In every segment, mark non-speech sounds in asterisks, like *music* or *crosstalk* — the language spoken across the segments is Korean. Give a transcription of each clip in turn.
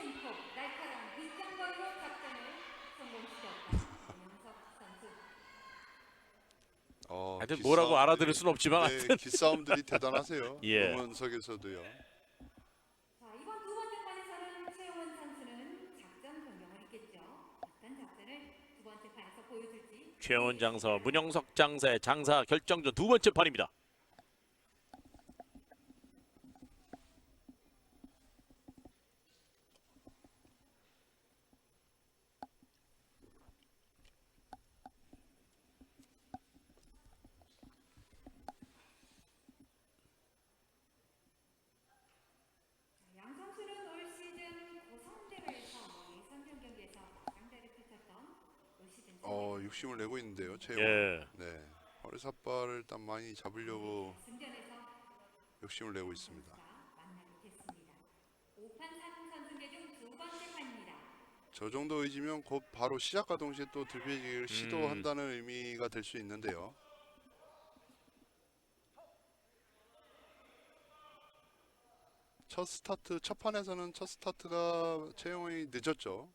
템포 날카로운 빗장거리로 작전을 성공시켰다. 선수. 어, 하여튼 기싸움들이- 뭐라고 알아들을 순 없지만 네, 하여튼 기싸움들이 대단하세요. *laughs* 예. 응원석에서도요. 자 이번 두 번째 판에서는 최용원 선수는 작전 변경을 했겠죠. 어떤 작전을 두 번째 판에서 보여줄지. 최원 장서, 문영석 장사의 장사 결정전 두 번째 판입니다. 양 선수는 올 시즌 고성대회에서 예선전 경기에서 상대를 펼쳤던 올 시즌 어, 욕심을 내고 있는데요. 최영. 예. 네. 허리삿발을 일단 많이 잡으려고 욕심을 내고 있습니다. 만나게 됐습니다. 5판 4분 선승제 중두 번째 판입니다. 저 정도 의지면 곧 바로 시작과 동시에 또 들배기를 시도한다는 의미가 될 수 있는데요. 첫 스타트 첫 판에서는 첫 스타트가 최영원이 늦었죠.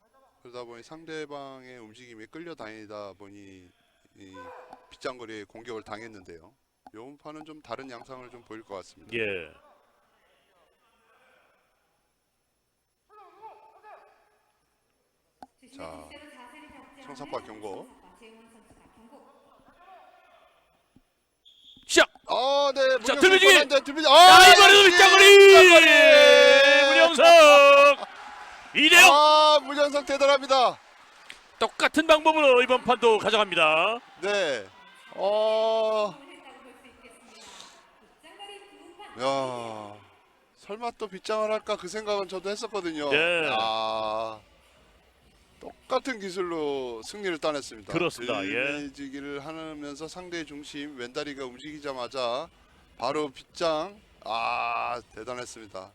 그러다 보니 상대방의 움직임에 끌려다니다 보니 이 빗장거리에 공격을 당했는데요. 이번 판은 좀 다른 양상을 좀 보일 것 같습니다. 예. 자, 청사파 경고. 시작. 아, 네. 자! 선수한테 들배지기! 아, 아, 이번에도 빗장거리! 빗장거리! 문영석 이대영 아, 문영석 대단합니다. 똑같은 방법으로 이번 판도 가져갑니다. 네. 어, 야, 설마 또 빗장을 할까 그 생각은 저도 했었거든요. 네. 아, 똑같은 기술로 승리를 따냈습니다. 그렇습니다. 예. 들배지기를 하면서 상대의 중심 왼다리가 움직이자마자 바로 빗장. 아, 대단했습니다.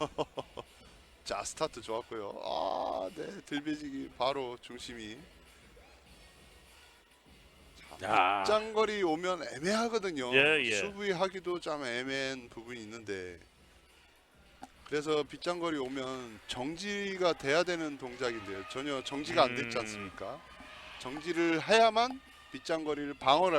*laughs* 자 스타트 좋았고요. 아, 네 들배지기 바로 중심이 야. 빗장거리 오면 애매하거든요. 예, 예. 수비하기도 좀 애매한 부분이 있는데 그래서 빗장거리 오면 정지가 돼야 되는 동작인데요. 전혀 정지가 안 됐지 음. 않습니까? 정지를 해야만 빗장거리를 방어를 할